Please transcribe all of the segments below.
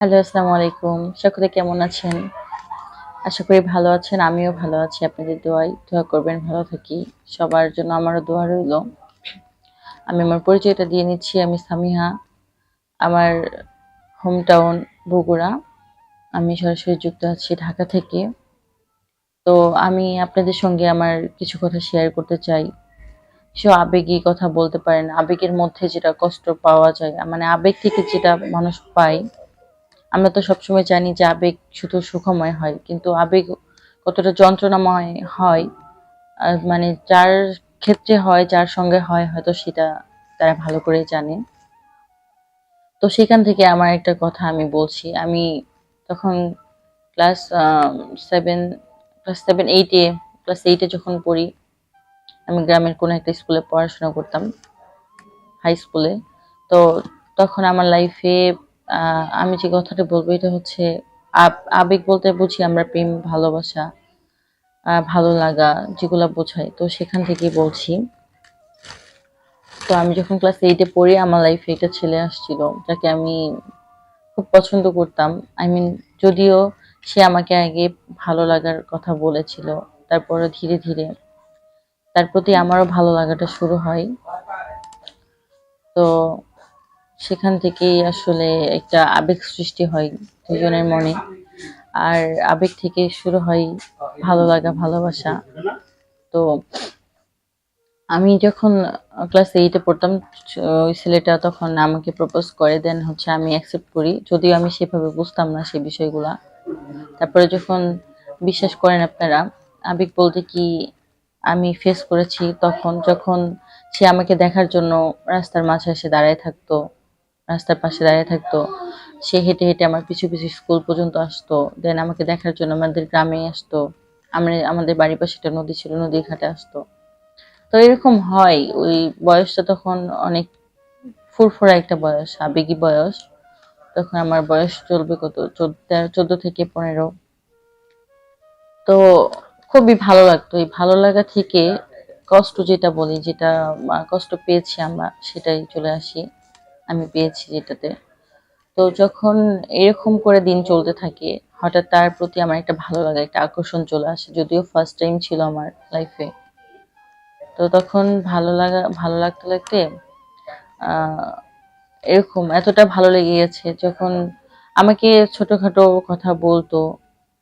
Hello, আসসালামু আলাইকুম। সকলে কেমন আছেন? আশা করি ভালো আছেন, আমিও ভালো আছি। আপনাদের দোয়াই দোয়া করবেন, ভালো থাকি। সবার জন্য আমারও দোয়া রইল। আমি আমার পরিচয়টা দিয়ে নিচ্ছি, আমি সামিহা। আমার হোম টাউন বগুড়া। আমি সরাসরি যুক্ত আছি ঢাকা থেকে। তো আমি আপনাদের সঙ্গে আমার কিছু কথা শেয়ার করতে চাই। কিছু আবেগী কথা বলতে পারেন। আবেগের মধ্যে যেটা কষ্ট পাওয়া যায় মানে আবেগ থেকে যেটা মানুষ পায় আমরা তো সবসময় জানি যে আবেগ শুধু সুখময় হয়, কিন্তু আবেগ কতটা যন্ত্রণাময় হয় মানে যার ক্ষেত্রে হয়, যার সঙ্গে হয়, হয়তো সেটা তারা ভালো করে জানে। তো সেখান থেকে আমার একটা কথা আমি বলছি। আমি তখন ক্লাস সেভেন ক্লাস সেভেন এইটে ক্লাস এইটে যখন পড়ি, আমি গ্রামের কোনো একটা স্কুলে পড়াশোনা করতাম হাই স্কুলে তো তখন আমার লাইফে আমি যে কথাটা বলব, এটা হচ্ছে আব- আবেগ বলতে বুঝি আমরা প্রেম, ভালোবাসা ভালো লাগা যেগুলো বোঝায়। তো সেখান থেকেই বলছি। তো আমি যখন ক্লাস এইটে পড়ি আমার লাইফে একটা ছেলে আসছিল, যাকে আমি খুব পছন্দ করতাম। আই মিন যদিও সে আমাকে আগে ভালো লাগার কথা বলেছিল, তারপরে ধীরে ধীরে তার প্রতি আমারও ভালো লাগাটা শুরু হয়। তো সেখান থেকেই আসলে একটা আবেগ সৃষ্টি হয় দুজনের মনে। আর আবেগ থেকে শুরু হয় ভালো লাগা, ভালোবাসা। তো আমি যখন ক্লাস এইটে পড়তাম, ওই ছেলেটা তখন আমাকে প্রপোজ করে, দেন হচ্ছে আমি অ্যাকসেপ্ট করি। যদিও আমি সেভাবে বুঝতাম না সেই বিষয়গুলা। তারপরে যখন বিশ্বাস করেন আপনারা, আবেগ বলতে কি আমি ফেস করেছি, তখন যখন সে আমাকে দেখার জন্য রাস্তার মাঝে এসে দাঁড়ায় থাকতো রাস্তার পাশে দাঁড়িয়ে থাকতো। সে হেঁটে হেঁটে আমার পিছু পিছু স্কুল পর্যন্ত আসতো। দেন আমাকে দেখার জন্য আমাদের গ্রামে আসতো। আমরা আমাদের বাড়ির পাশে একটা নদী ছিল, নদীর ঘাটে আসতো। তো এরকম হয়, ওই বয়সটা তখন অনেক ফুরফুরা একটা বয়স, আবেগী বয়স। তখন আমার বয়স চলবে কত? চোদ্দ চোদ্দ থেকে পনেরো। তো খুবই ভালো লাগতো। এই ভালো লাগা থেকে কষ্ট যেটা বলি, যেটা, কষ্ট পেয়েছি আমরা, সেটাই চলে আসি। আমি পেয়েছি যেটাতে। তো যখন এরকম করে দিন চলতে থাকে, হঠাৎ তার প্রতি আমার একটা ভালো লাগা একটা আকর্ষণ চলে আসে, যদিও ফার্স্ট টাইম ছিল আমার লাইফে তো তখন ভালো লাগা, ভালো লাগতে লাগতে এরকম এতটা ভালো লেগে গেছে যখন আমাকে ছোটোখাটো কথা বলতো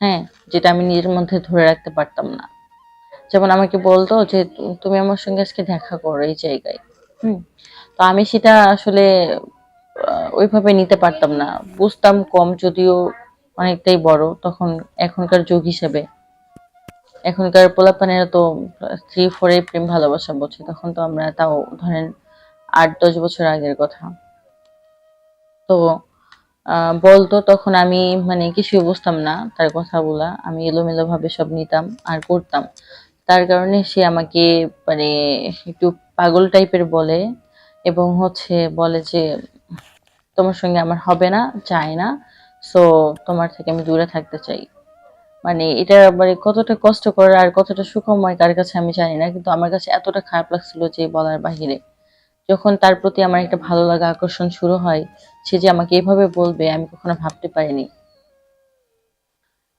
হ্যাঁ যেটা আমি নিজের মধ্যে ধরে রাখতে পারতাম না। যেমন আমাকে বলতো যে, তুমি আমার সঙ্গে আজকে দেখা করো এই জায়গায়। তো আমি সেটা আসলে ওইভাবে নিতে পারতাম না। বুঝতাম কম, যদিও অনেকটাই বড়। তখন এখনকার যুগ হিসেবে। এখনকার পোলাপানেরা তো থ্রি ফোরে প্রেম ভালোবাসা বোঝে। তখন তো আমরা তাও ধরেন আট, দশ বছর আগের কথা। তো বলতো তখন আমি মানে কিছুই বুঝতাম না তার কথাগুলা। আমি এলোমেলো ভাবে সব নিতাম আর করতাম। তার কারণে সে আমাকে মানে একটু পাগল টাইপের বলে এবং হচ্ছে বলে যে, তোমার সঙ্গে আমার হবে না, চাই না। সো তোমার থেকে আমি দূরে থাকতে চাই। মানে এটা মানে কতটা কষ্টকর আর কতটা সুখময় কার কাছে আমি জানি না, কিন্তু আমার কাছে এতটা খারাপ লাগছিল যে বলার বাহিরে। যখন তার প্রতি আমার একটা ভালো লাগা আকর্ষণ শুরু হয়, সে যে আমাকে এভাবে বলবে আমি কখনো ভাবতে পারিনি।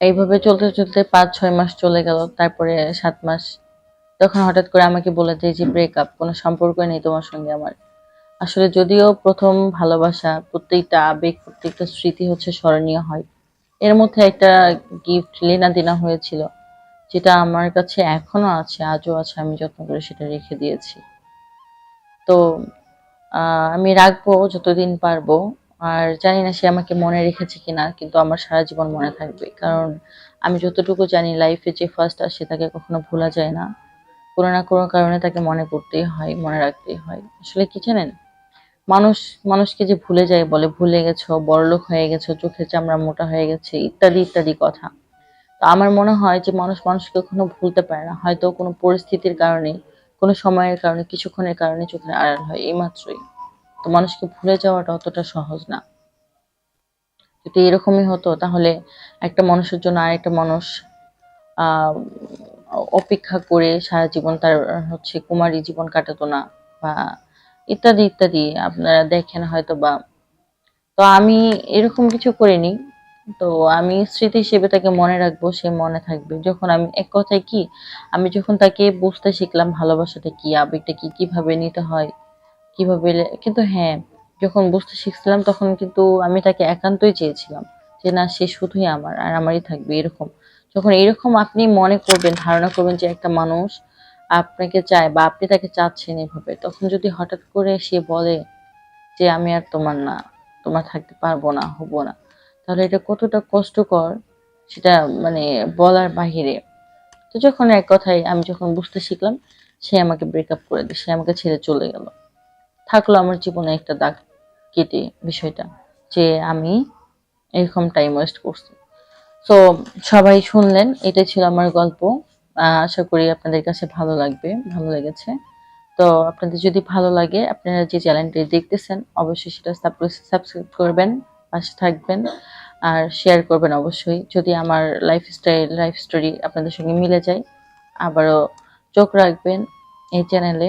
এইভাবে চলতে চলতে পাঁচ, ছয় মাস চলে গেল, তারপরে সাত মাস। তখন হঠাৎ করে আমাকে বলে দেয় যে ব্রেকআপ কোনো সম্পর্ক নেই তোমার সঙ্গে আমার। আসলে যদিও প্রথম ভালোবাসা, প্রত্যেকটা আবেগ, প্রত্যেকটা স্মৃতি হচ্ছে স্মরণীয় হয়। এর মধ্যে একটা গিফট লেনা দেনা হয়েছিল, যেটা আমার কাছে এখনও আছে, আজও আছে, আমি যত্ন করে সেটা রেখে দিয়েছি। তো আমি রাখব, যতদিন পারব আর জানি না সে আমাকে মনে রেখেছে কিনা, কিন্তু আমার সারা জীবন মনে থাকবে। কারণ আমি যতটুকু জানি লাইফে যে ফার্স্ট আসে তাকে কখনো ভোলা যায় না। কোনো না কোনো কারণে তাকে মনে করতেই হয়, মনে রাখতেই হয়। আসলে কি জানেন? মানুষ, মানুষকে যে ভুলে যায় বলে, ভুলে গেছো বড়লোক হয়ে গেছো, চোখের চামড়া মোটা হয়ে গেছে, ইত্যাদি ইত্যাদি কথা। তো আমার মনে হয় যে মানুষ, মানুষকে কখনো ভুলতে পারে না। হয়তো কোনো পরিস্থিতির কারণে, কোনো সময়ের কারণে, কিছুক্ষণের কারণে চোখের আড়াল হয় এইমাত্রই তো মানুষকে ভুলে যাওয়াটা অতটা সহজ না। যদি এরকমই হতো, তাহলে একটা মানুষের জন্য আরেকটা মানুষ অপেক্ষা করে সারা জীবন তার, হচ্ছে কুমারী জীবন কাটাতো না বা ইত্যাদি ইত্যাদি। আপনারা দেখেন হয়তো বা তো আমি এরকম কিছু করিনি। তো আমি স্মৃতি হিসেবে তাকে মনে রাখব, সে মনে থাকবে। যখন আমি, এক কথায় কি, আমি যখন তাকে বুঝতে শিখলাম, ভালোবাসাটা কি, আবেগটা কি, কীভাবে নিতে হয় কীভাবে কিন্তু হ্যাঁ যখন বুঝতে শিখছিলাম তখন কিন্তু আমি তাকে একান্তই চেয়েছিলাম যে না, সে শুধুই আমার, আর আমারই থাকবে এরকম। যখন এরকম আপনি মনে করবেন, ধারণা করবেন যে একটা মানুষ আপনাকে চায় বা আপনি তাকে চাচ্ছেন এভাবে, তখন যদি হঠাৎ করে সে বলে যে আমি আর তোমার না, তোমার থাকতে পারব না, হব না, তাহলে এটা কতটা কষ্টকর সেটা মানে বলার বাহিরে। তো যখন এক কথায় আমি যখন বুঝতে শিখলাম, সে আমাকে ব্রেকআপ করে দিল, সে আমাকে ছেড়ে চলে গেল। থাকল আমার জীবনে একটা দাগ কেটে বিষয়টা, যে আমি এরকম টাইম ওয়েস্ট করছি। তো সবাই শুনলেন এটাই ছিল আমার গল্প। আশা করি আপনাদের কাছে ভালো লাগবে, ভালো লেগেছে। তো আপনাদের যদি ভালো লাগে, আপনারা যে চ্যানেলটি দেখতেছেন, অবশ্যই সেটা সাবস্ক্রাইব করবেন, পাশে থাকবেন, আর শেয়ার করবেন অবশ্যই। যদি আমার লাইফস্টাইল লাইফ স্টোরি আপনাদের সঙ্গে মিলে যায়, আবারও চোখ রাখবেন এই চ্যানেলে